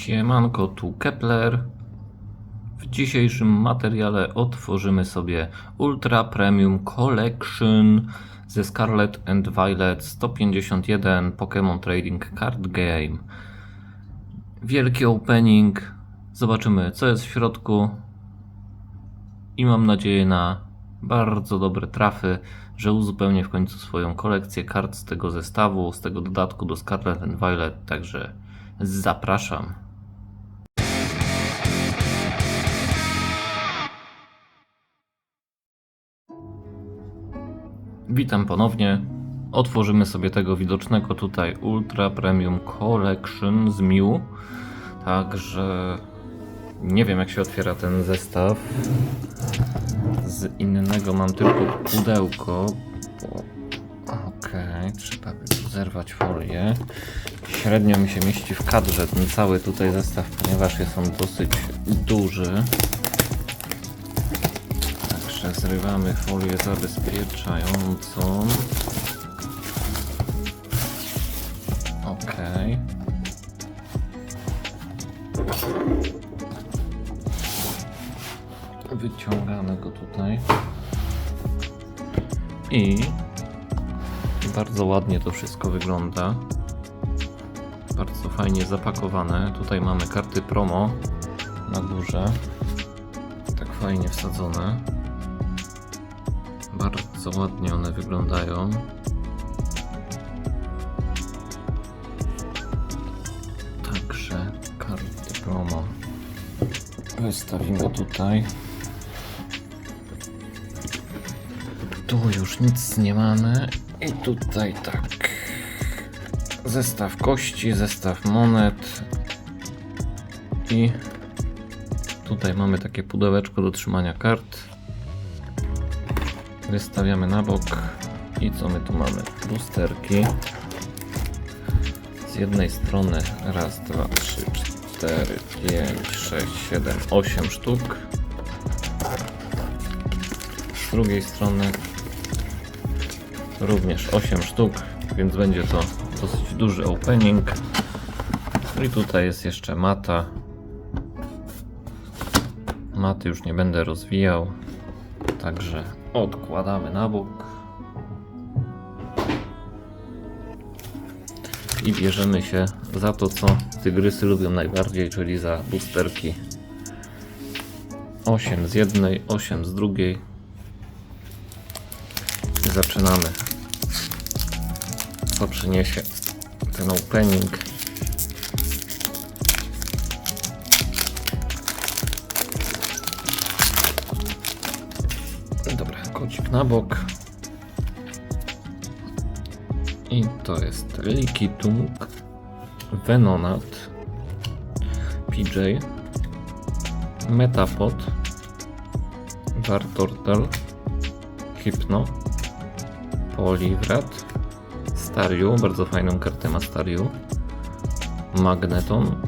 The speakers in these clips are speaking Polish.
Siemanko, tu Kepler. W dzisiejszym materiale otworzymy sobie Ultra Premium Collection ze Scarlet and Violet 151 Pokémon Trading Card Game. Wielki opening. Zobaczymy, co jest w środku. I mam nadzieję na bardzo dobre trafy, że uzupełnię w końcu swoją kolekcję kart z tego zestawu, z tego dodatku do Scarlet and Violet. Także zapraszam. Witam ponownie. Otworzymy sobie tego widocznego tutaj Ultra Premium Collection z Miu. Także nie wiem jak się otwiera ten zestaw. Z innego mam tylko pudełko. Okej, trzeba by zerwać folię. Średnio mi się mieści w kadrze ten cały tutaj zestaw, ponieważ jest on dosyć duży. Zrywamy folię zabezpieczającą. Okej. Wyciągamy go tutaj. I bardzo ładnie to wszystko wygląda. Bardzo fajnie zapakowane. Tutaj mamy karty promo na górze. Tak fajnie wsadzone. Bardzo ładnie one wyglądają. Także karty promo. Wystawimy tutaj. Tu już nic nie mamy. I tutaj tak. Zestaw kości, zestaw monet. I tutaj mamy takie pudełeczko do trzymania kart. Wystawiamy na bok. I co my tu mamy? Lusterki. Z jednej strony raz, dwa, trzy, cztery, pięć, sześć, siedem, osiem sztuk. Z drugiej strony również 8 sztuk, więc będzie to dosyć duży opening. I tutaj jest jeszcze mata. Maty już nie będę rozwijał, także odkładamy na bok. I bierzemy się za to, co tygrysy lubią najbardziej, czyli za boosterki. 8 z jednej, 8 z drugiej. Zaczynamy. Co przyniesie ten opening? Na bok. I to jest Likitung, Venonat, PJ, Metapod, Wartortle, Hypno, Poliwrat, Stariu, bardzo fajną kartę ma Stariu, Magneton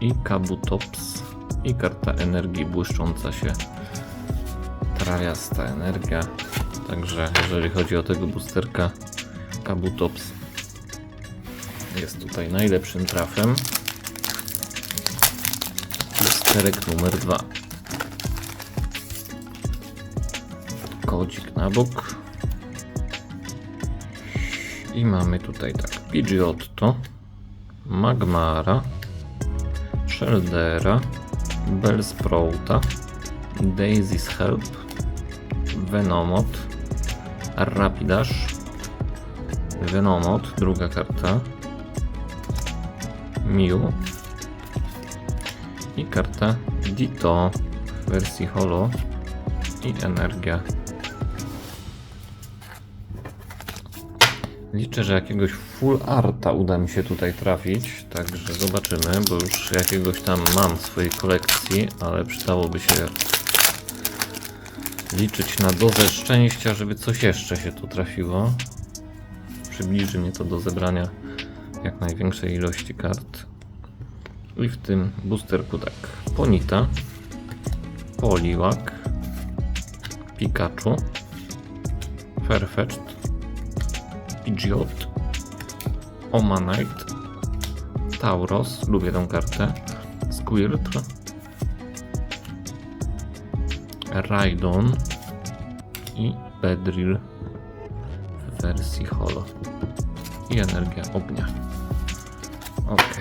i Kabutops i karta energii błyszcząca się trawiasta energia. Także jeżeli chodzi o tego boosterka, Kabutops jest tutaj najlepszym trafem. Boosterek numer dwa. Kodzik na bok. I mamy tutaj tak Pidgeotto, Magmara, Sheldera, Bellsprouta, Daisy's Help, Venomot, Rapidash, Venomot, druga karta, Mew i karta Ditto w wersji Holo i Energia. Liczę, że jakiegoś full arta uda mi się tutaj trafić, także zobaczymy, bo już jakiegoś tam mam w swojej kolekcji, ale przydałoby się liczyć na dozę szczęścia, żeby coś jeszcze się tu trafiło. Przybliży mnie to do zebrania jak największej ilości kart. I w tym boosterku tak, Ponita, Poliwag, Pikachu, Farfetch'd, Pidgeot, Omanite, Tauros, lubię tą kartę. Squirtle. Raidon i Bedrill w wersji holo. I energia ognia. Ok.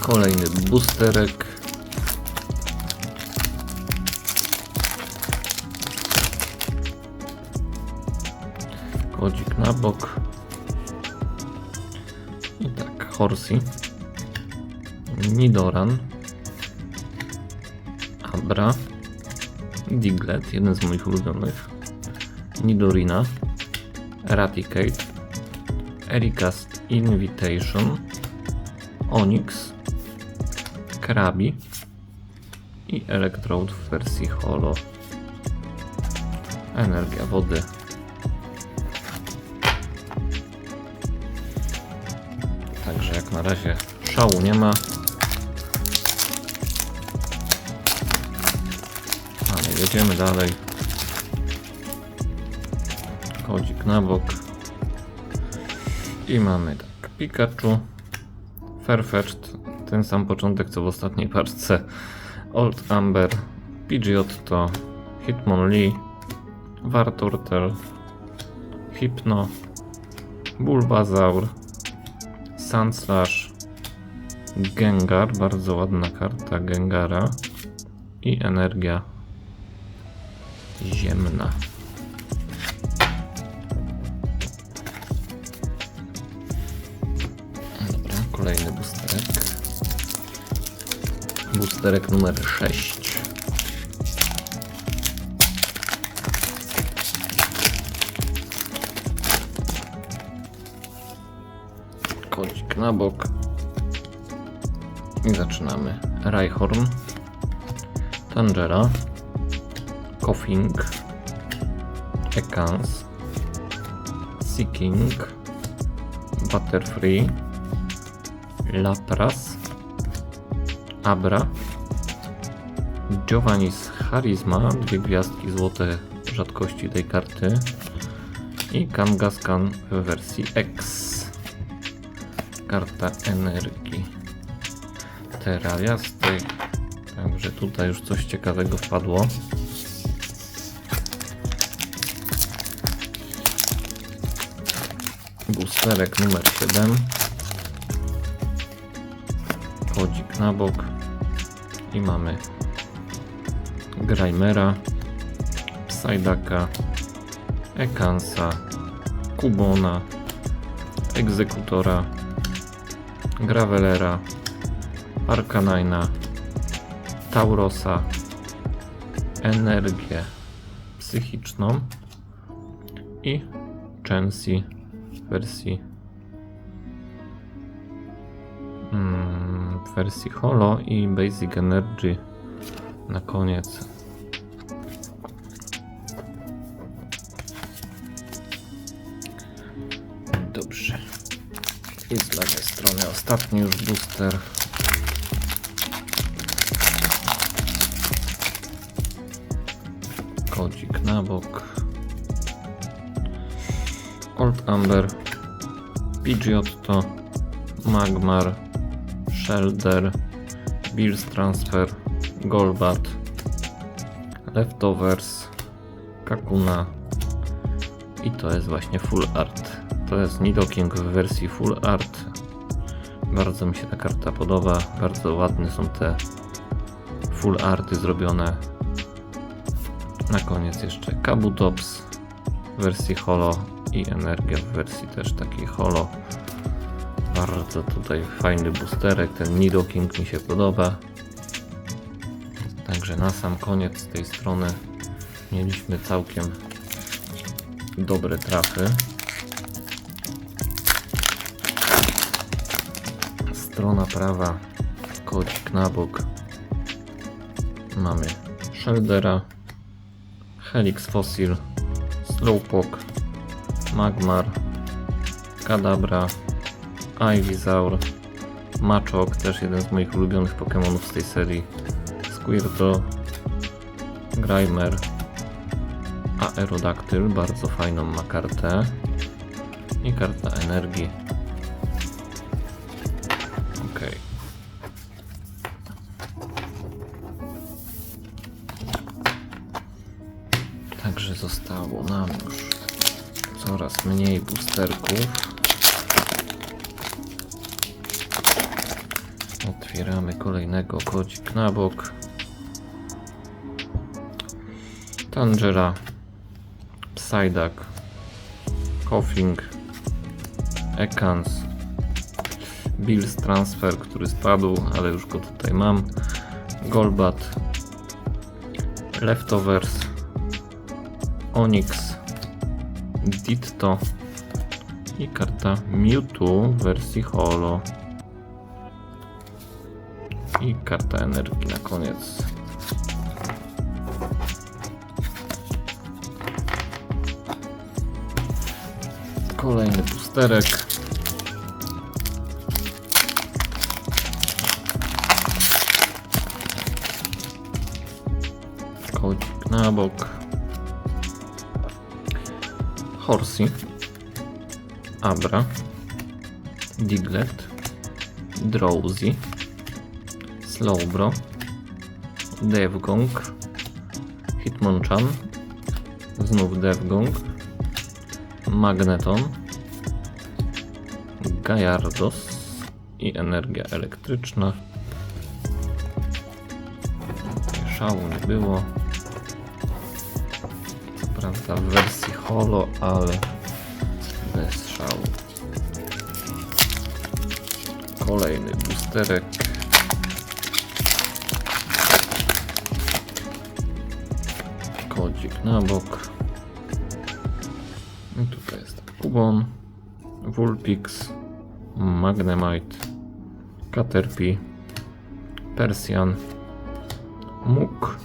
Kolejny boosterek. Kodzik na bok. I tak, Horsey. Nidoran. Abra. Diglett, jeden z moich ulubionych. Nidorina. Eradicate. Erika's Invitation. Onyx. Krabi. I Electrode w wersji holo. Energia wody. Także jak na razie szału nie ma. Jedziemy dalej. Kodzik na bok. I mamy tak. Pikachu. Farfetch'd. Ten sam początek co w ostatniej paczce. Old Amber. Pidgeotto. Hitmonlee. Wartortle. Hypno. Bulbasaur. Sandslash. Gengar. Bardzo ładna karta Gengara. I energia ziemna. Dobra, kolejny boosterek. Boosterek numer 6. Kodzik na bok. I zaczynamy. Rhyhorn. Tangera. Coughing. Ekans. Seeking. Butterfree. Lapras. Abra. Giovanni's Charisma. Dwie gwiazdki złote rzadkości tej karty. I Kangaskhan w wersji X. Karta energii. Terraria z tej. Także tutaj już coś ciekawego wpadło. Boosterek numer 7. Kodzik na bok. I mamy Graimera, Psydaka, Ekansa, Kubona, Egzekutora, Gravelera, Arcanina, Taurosa, Energię Psychiczną i Chansi w wersji w wersji Holo i Basic Energy na koniec. Dobrze. I z lewej strony ostatni już booster. Kodzik na bok. Old Amber. Pidgeotto. Magmar. Shelder. Bills Transfer. Golbat. Leftovers. Kakuna. I to jest właśnie full art. To jest Nidoking w wersji full art. Bardzo mi się ta karta podoba. Bardzo ładne są te full arty zrobione. Na koniec jeszcze Kabutops w wersji holo i Energia w wersji też takiej holo. Bardzo tutaj fajny boosterek. Ten Nidoking mi się podoba. Także na sam koniec z tej strony mieliśmy całkiem dobre trafy. Strona prawa, kodzik na bok. Mamy Sheldera, Helix Fossil, Slowpoke, Magmar, Kadabra, Ivysaur, Machop, też jeden z moich ulubionych Pokémonów z tej serii, Squirtle, Grimer, Aerodaktyl, bardzo fajną ma kartę. I karta energii. Ok. Także zostało nam już coraz mniej boosterków. Otwieramy kolejnego kodzik na bok. Tangera, Psyduck, Coughing, Ekans, Bills Transfer, który spadł, ale już go tutaj mam. Golbat, Leftovers, Onyx, Ditto i karta Mewtwo w wersji Holo. I karta energii na koniec. Kolejny pusterek. Kodzik na bok. Horsey. Abra. Diglett. Drowsy. Slowbro. Devgong. Hitmonchan. Znów Devgong. Magneton, Gajardos i energia elektryczna. Szału nie było. Prawda w wersji holo, ale bez szału. Kolejny boosterek. Kodzik na bok. I tutaj jest Kubon, Vulpix, Magnemite, Caterpie, Persian, Muk,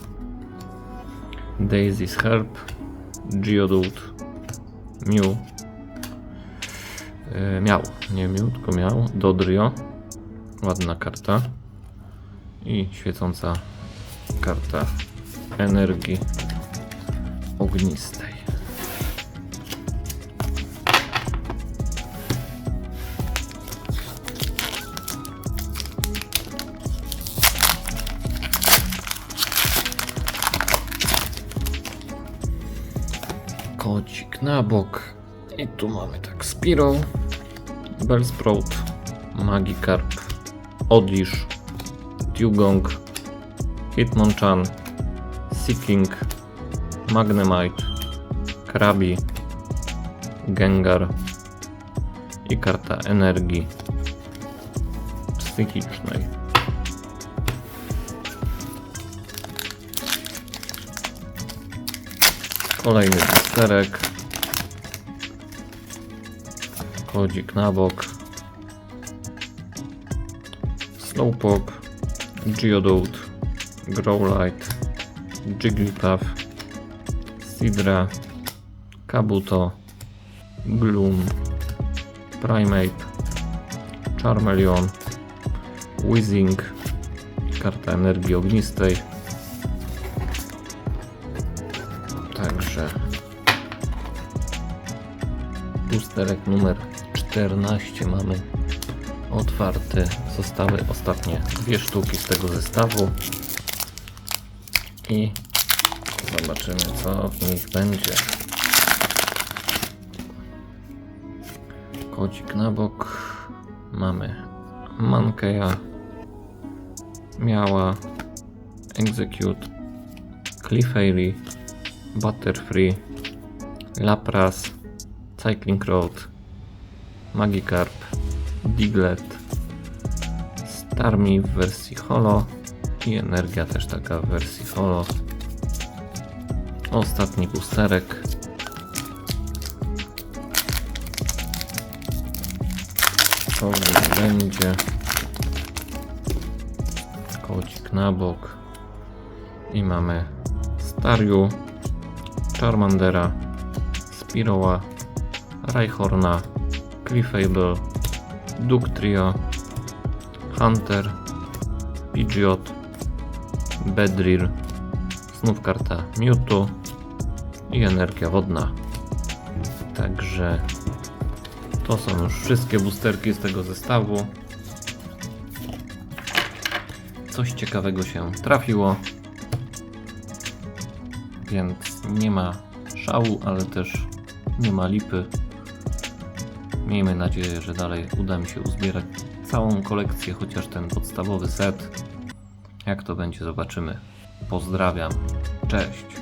Daisy's Herb, Geodude, Mew, miał, nie Mew, tylko miał, Dodrio, ładna karta. I świecąca karta energii ognistej. Kodzik na bok. I tu mamy tak Spiro, Bellsprout, Magikarp, Odlish, Dugong, Hitmonchan, Seeking, Magnemite, Krabi, Gengar i karta energii psychicznej. Kolejny boosterek. Kodzik na bok. Slowpoke, Geodude, Growlite, Jigglypuff, Sidra, Kabuto, Gloom, Primeape, Charmeleon, Whizzing, karta energii ognistej. Także boosterek numer 14 mamy otwarty. Zostały ostatnie dwie sztuki z tego zestawu. I zobaczymy co w nich będzie. Kodzik na bok. Mamy Mankeya, Miała, Execute, Clefairy, Butterfree, Lapras, Cycling Road, Magikarp, Diglett, Starmie w wersji Holo i Energia też taka w wersji Holo. Ostatni boosterek. To będzie. Kodzik na bok. I mamy Stariu, Charmandera, Spiroła, Rhyhorna, Clefable, Dugtrio, Hunter, Pidgeot, Bedrir, znów karta Mewtwo, i energia wodna. Także to są już wszystkie boosterki z tego zestawu. Coś ciekawego się trafiło. Więc nie ma szału, ale też nie ma lipy. Miejmy nadzieję, że dalej uda mi się uzbierać całą kolekcję, chociaż ten podstawowy set. Jak to będzie, zobaczymy. Pozdrawiam. Cześć.